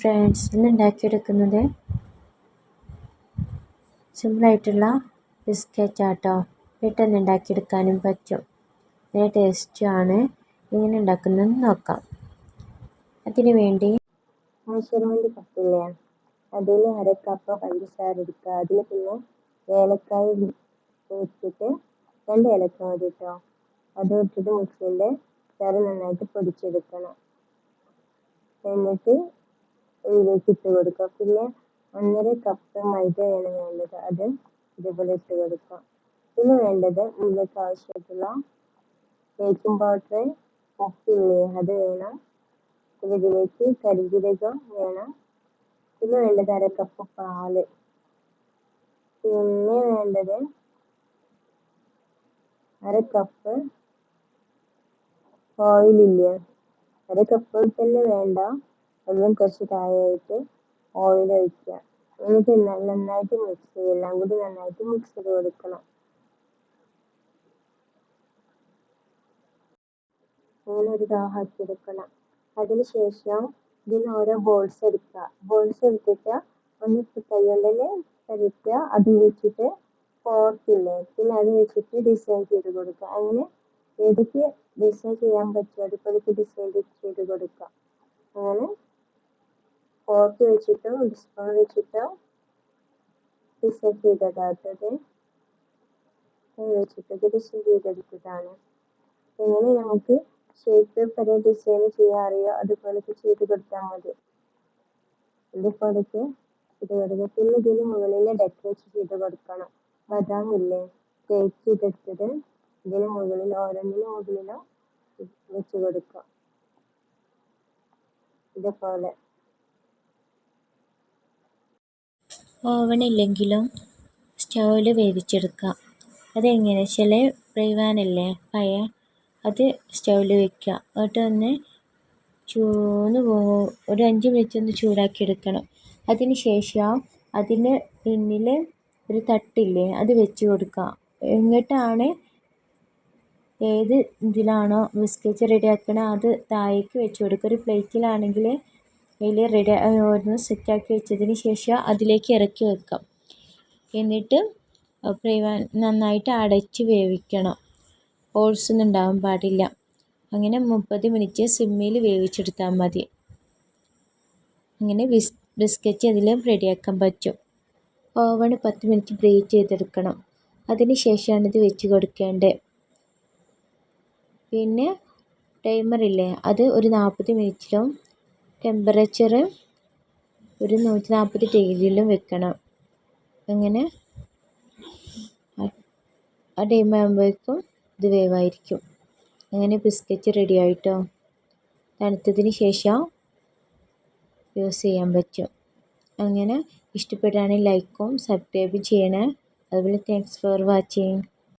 Friends ഇന്ന് ഉണ്ടാക്കിയെടുക്കുന്നത് സിമ്പിളായിട്ടുള്ള ബിസ്ക്കറ്റ് ആട്ടോ പെട്ടെന്ന് ഉണ്ടാക്കിയെടുക്കാനും പറ്റും. നല്ല ടേസ്റ്റുമാണ് എങ്ങനെ ഉണ്ടാക്കുന്നതെന്ന് നോക്കാം. അതിന് വേണ്ടി മെഷർമെന്റ് കപ്പില്ലേ അതിൽ അര കപ്പ് പഞ്ചസാര എടുക്കുക അതിൽ പിന്നെ ഏലക്കായ ഇട്ടിട്ട് രണ്ട് ഏലക്ക മതി കേട്ടോ അത് ഇട്ടിട്ട് മിക്സിന്റെ ചെറു നന്നായിട്ട് പൊടിച്ചെടുക്കണം. എന്നിട്ട് ഇതിലേക്ക് ഇട്ട് കൊടുക്കുക പിന്നെ ഒന്നര കപ്പ് മൈദയാണ് വേണ്ടത്. അത് ഇതുപോലെ ഇട്ട് കൊടുക്കുക പിന്നെ വേണ്ടത് ഇതിലേക്ക് ആവശ്യമായിട്ടുള്ള ബേക്കിംഗ് പൗഡർ ഉപ്പില്ലേ അത് വേണം. പിന്നെ ഇതിലേക്ക് കരിഞ്ജീരകം വേണം. പിന്നെ വേണ്ടത് അര കപ്പ് പാൽ. പിന്നെ വേണ്ടത് അര കപ്പ് ഓയിലില്ലേ അര കപ്പ് തന്നെ വേണ്ട. അതിലും കുറച്ച് താഴെയായിട്ട് ഓയിൽ ഒഴിക്കുക. എന്നിട്ട് നന്നായിട്ട് മിക്സ് ചെയ്യുക എല്ലാം കൂടി നന്നായിട്ട് മിക്സ് ചെയ്ത് കൊടുക്കണം. അങ്ങനെ ഒരു ദാഹാക്കി എടുക്കണം. അതിനുശേഷം ഇതിന് ഓരോ ബോൾസ് എടുക്കുക. ബോൾസ് എടുത്തിട്ട് ഒന്ന് കൈ കൊണ്ട് തന്നെ പരത്തുക. അത് വെച്ചിട്ട് ഫോർക്കില്ലേ പിന്നെ അത് വെച്ചിട്ട് ഡിസൈൻ ചെയ്ത് കൊടുക്കുക. അങ്ങനെ ഏതൊക്കെ ഡിസൈൻ ചെയ്യാൻ പറ്റുമോ അതുപോലൊക്കെ ഡിസൈൻ ചെയ്ത് കൊടുക്കുക. അങ്ങനെ ഫോർക്ക് വെച്ചിട്ടോ സ്പൂൺ വെച്ചിട്ടോ ഡിസൈൻ ചെയ്തതാത്തത്. വെച്ചിട്ട് ഡിസൈൻ ചെയ്തെടുത്തതാണ്. ഇങ്ങനെ നമുക്ക് ഷേപ്പ് പല ഡിസൈൻ ചെയ്യാൻ അറിയോ? അതുപോലൊക്കെ ചെയ്ത് കൊടുത്താൽ മതി. ഇതുപോലൊക്കെ ഇത് കൊടുക്കുക പിന്നെ ഇതിന് മുകളിൽ ഡെക്കറേറ്റ് ചെയ്ത് കൊടുക്കണം. ബദാം ഇല്ലേ കേക്ക് ചെയ്തെടുത്തത്. ഇതിന് മുകളിൽ ഓരോന്നിനും മുകളിലോ വെച്ച് കൊടുക്കുക. ഇതുപോലെ. ഓവൺ ഇല്ലെങ്കിലും സ്റ്റൗവിൽ വേവിച്ചെടുക്കാം അതെങ്ങനെ? വെച്ചാൽ ഫ്രൈ പാനില്ലേ പഴയ അത് സ്റ്റൗവിൽ വെക്കുക. എന്നിട്ട് ഒന്ന് ചൂന്ന് പോ ഒരു അഞ്ച് മിനിറ്റ് ഒന്ന് ചൂടാക്കി എടുക്കണം അതിന് ശേഷം അതിന് പിന്നിൽ ഒരു തട്ടില്ലേ അത് വെച്ച് കൊടുക്കുക. എന്നിട്ടാണ് ഏത് ഇതിലാണോ ബിസ്ക്കറ്റ് റെഡിയാക്കണത് അത് താഴേക്ക് വെച്ച് കൊടുക്കുക. ഒരു പ്ലേറ്റിലാണെങ്കിൽ അതിൽ റെഡി ഒന്ന് സെറ്റാക്കി വെച്ചതിന് ശേഷം അതിലേക്ക് ഇറക്കി വെക്കാം. എന്നിട്ട് പ്രീവാൻ നന്നായിട്ട് അടച്ച് വേവിക്കണം. ഓൾസ് ഒന്നും ഉണ്ടാവാൻ പാടില്ല. അങ്ങനെ മുപ്പത് മിനിറ്റ് സിമ്മിൽ വേവിച്ചെടുത്താൽ മതി. അങ്ങനെ ബിസ് ബിസ്ക്കറ്റ് അതിൽ റെഡിയാക്കാൻ പറ്റും. ഓവൺ പത്ത് മിനിറ്റ് ബ്രേക്ക് ചെയ്തെടുക്കണം. അതിന് ശേഷമാണ് ഇത് വെച്ച് കൊടുക്കേണ്ടത്. പിന്നെ ടൈമറില്ലേ അത് ഒരു നാൽപ്പത് മിനിറ്റിലും ടെമ്പറേച്ചർ ഒരു നൂറ്റി നാൽപ്പത് ഡിഗ്രിയിലും വെക്കണം. അങ്ങനെ ആ ടൈം ആകുമ്പോഴേക്കും ഇത് വേവായിരിക്കും. അങ്ങനെ ബിസ്ക്കറ്റ് റെഡി ആയിട്ടോ തണുത്തതിന് ശേഷം യൂസ് ചെയ്യാൻ പറ്റും. അങ്ങനെ ഇഷ്ടപ്പെടുകയാണെങ്കിൽ ലൈക്കും സബ്സ്ക്രൈബും ചെയ്യണേ. അതുപോലെ താങ്ക്സ് ഫോർ വാച്ചിങ്